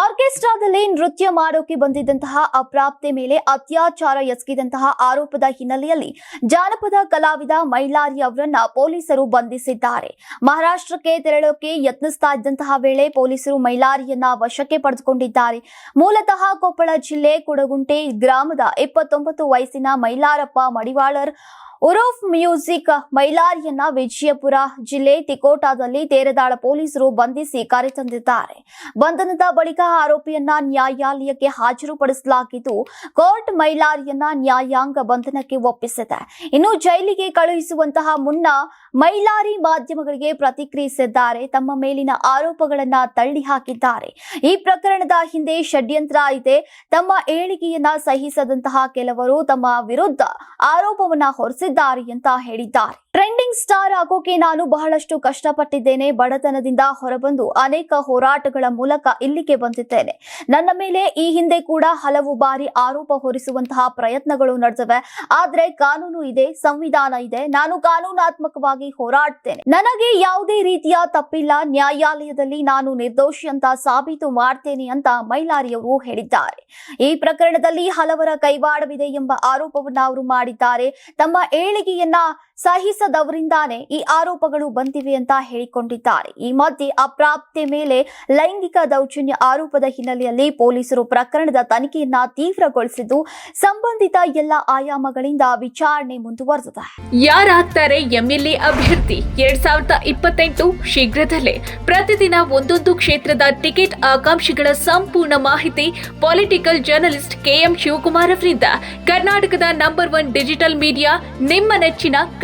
ಆರ್ಕೆಸ್ಟ್ರಾದಲ್ಲಿ ನೃತ್ಯ ಮಾಡೋಕೆ ಬಂದಿದ್ದಂತಹ ಅಪ್ರಾಪ್ತೆ ಮೇಲೆ ಅತ್ಯಾಚಾರ ಎಸಗಿದಂತಹ ಆರೋಪದ ಹಿನ್ನೆಲೆಯಲ್ಲಿ ಜಾನಪದ ಕಲಾವಿದ ಮೈಲಾರಿ ಅವರನ್ನ ಪೊಲೀಸರು ಬಂಧಿಸಿದ್ದಾರೆ. ಮಹಾರಾಷ್ಟ್ರಕ್ಕೆ ತೆರಳೋಕೆ ಯತ್ನಿಸ್ತಾ ಇದ್ದಂತಹ ವೇಳೆ ಪೊಲೀಸರು ಮೈಲಾರಿಯನ್ನ ವಶಕ್ಕೆ ಪಡೆದುಕೊಂಡಿದ್ದಾರೆ. ಮೂಲತಃ ಕೊಪ್ಪಳ ಜಿಲ್ಲೆ ಕುಡಗುಂಟೆ ಗ್ರಾಮದ ಇಪ್ಪತ್ತೊಂಬತ್ತು ವಯಸ್ಸಿನ ಮೈಲಾರಪ್ಪ ಮಡಿವಾಳರ್ ಉರೋಫ್ ಮ್ಯೂಸಿಕ್ ಮೈಲಾರಿಯನ್ನ ವಿಜಯಪುರ ಜಿಲ್ಲೆ ತಿಕೋಟಾದಲ್ಲಿ ತೇರದಾಳ ಪೊಲೀಸರು ಬಂಧಿಸಿ ಕರೆತಂದಿದ್ದಾರೆ. ಬಂಧನದ ಬಳಿಕ ಆರೋಪಿಯನ್ನ ನ್ಯಾಯಾಲಯಕ್ಕೆ ಹಾಜರುಪಡಿಸಲಾಗಿದ್ದು, ಕೋರ್ಟ್ ಮೈಲಾರಿಯನ್ನ ನ್ಯಾಯಾಂಗ ಬಂಧನಕ್ಕೆ ಒಪ್ಪಿಸಿದೆ. ಇನ್ನು ಜೈಲಿಗೆ ಕಳುಹಿಸುವಂತಹ ಮುನ್ನ ಮೈಲಾರಿ ಮಾಧ್ಯಮಗಳಿಗೆ ಪ್ರತಿಕ್ರಿಯಿಸಿದ್ದಾರೆ. ತಮ್ಮ ಮೇಲಿನ ಆರೋಪಗಳನ್ನ ತಳ್ಳಿ ಹಾಕಿದ್ದಾರೆ. ಈ ಪ್ರಕರಣದ ಹಿಂದೆ ಷಡ್ಯಂತ್ರ ಇದೆ. ತಮ್ಮ ಏಳಿಗೆಯನ್ನ ಸಹಿಸದಂತಹ ಕೆಲವರು ತಮ್ಮ ವಿರುದ್ಧ ಆರೋಪವನ್ನ ಹೊರಿಸಿದ್ದಾರೆ ಅಂತ ಹೇಳಿದ್ದಾರೆ. ಟ್ರೆಂಡಿಂಗ್ ಸ್ಟಾರ್ ಆಗೋಕೆ ನಾನು ಬಹಳಷ್ಟು ಕಷ್ಟಪಟ್ಟಿದ್ದೇನೆ. ಬಡತನದಿಂದ ಹೊರಬಂದು ಅನೇಕ ಹೋರಾಟಗಳ ಮೂಲಕ ಇಲ್ಲಿಗೆ ಬಂದಿದ್ದೇನೆ. ನನ್ನ ಮೇಲೆ ಈ ಹಿಂದೆ ಕೂಡ ಹಲವು ಬಾರಿ ಆರೋಪ ಹೊರಿಸುವಂತಹ ಪ್ರಯತ್ನಗಳು ನಡೆದಿವೆ. ಆದ್ರೆ ಕಾನೂನು ಇದೆ, ಸಂವಿಧಾನ ಇದೆ. ನಾನು ಕಾನೂನಾತ್ಮಕವಾಗಿ ಹೋರಾಡ್ತೇನೆ. ನನಗೆ ಯಾವುದೇ ರೀತಿಯ ತಪ್ಪಿಲ್ಲ. ನ್ಯಾಯಾಲಯದಲ್ಲಿ ನಾನು ನಿರ್ದೋಷಿ ಅಂತ ಸಾಬೀತು ಮಾಡ್ತೇನೆ ಅಂತ ಮೈಲಾರಿಯವರು ಹೇಳಿದ್ದಾರೆ. ಈ ಪ್ರಕರಣದಲ್ಲಿ ಹಲವರ ಕೈವಾಡವಿದೆ ಎಂಬ ಆರೋಪವನ್ನು ಅವರು ಮಾಡಿದ್ದಾರೆ. ತಮ್ಮ ಏಳಿಗೆಯನ್ನ ಸಹಿಸದವರಿಂದಾನೇ ಈ ಆರೋಪಗಳು ಬಂದಿವೆ ಅಂತ ಹೇಳಿಕೊಂಡಿದ್ದಾರೆ. ಈ ಮಧ್ಯೆ ಅಪ್ರಾಪ್ತೆ ಮೇಲೆ ಲೈಂಗಿಕ ದೌರ್ಜನ್ಯ ಆರೋಪದ ಹಿನ್ನೆಲೆಯಲ್ಲಿ ಪೊಲೀಸರು ಪ್ರಕರಣದ ತನಿಖೆಯನ್ನ ತೀವ್ರಗೊಳಿಸಿದ್ದು, ಸಂಬಂಧಿತ ಎಲ್ಲ ಆಯಾಮಗಳಿಂದ ವಿಚಾರಣೆ ಮುಂದುವರೆದಿದೆ. ಯಾರಾಗ್ತಾರೆ ಎಂಎಲ್ಎ ಅಭ್ಯರ್ಥಿ? ಎರಡ್ ಸಾವಿರದ ಇಪ್ಪತ್ತೆಂಟು ಶೀಘ್ರದಲ್ಲೇ ಪ್ರತಿದಿನ ಒಂದೊಂದು ಕ್ಷೇತ್ರದ ಟಿಕೆಟ್ ಆಕಾಂಕ್ಷಿಗಳ ಸಂಪೂರ್ಣ ಮಾಹಿತಿ ಪೊಲಿಟಿಕಲ್ ಜರ್ನಲಿಸ್ಟ್ ಕೆಎಂ ಶಿವಕುಮಾರ್ ಅವರಿಂದ. ಕರ್ನಾಟಕದ ನಂಬರ್ ಒನ್ ಡಿಜಿಟಲ್ ಮೀಡಿಯಾ, ನಿಮ್ಮ ನೆಚ್ಚಿನ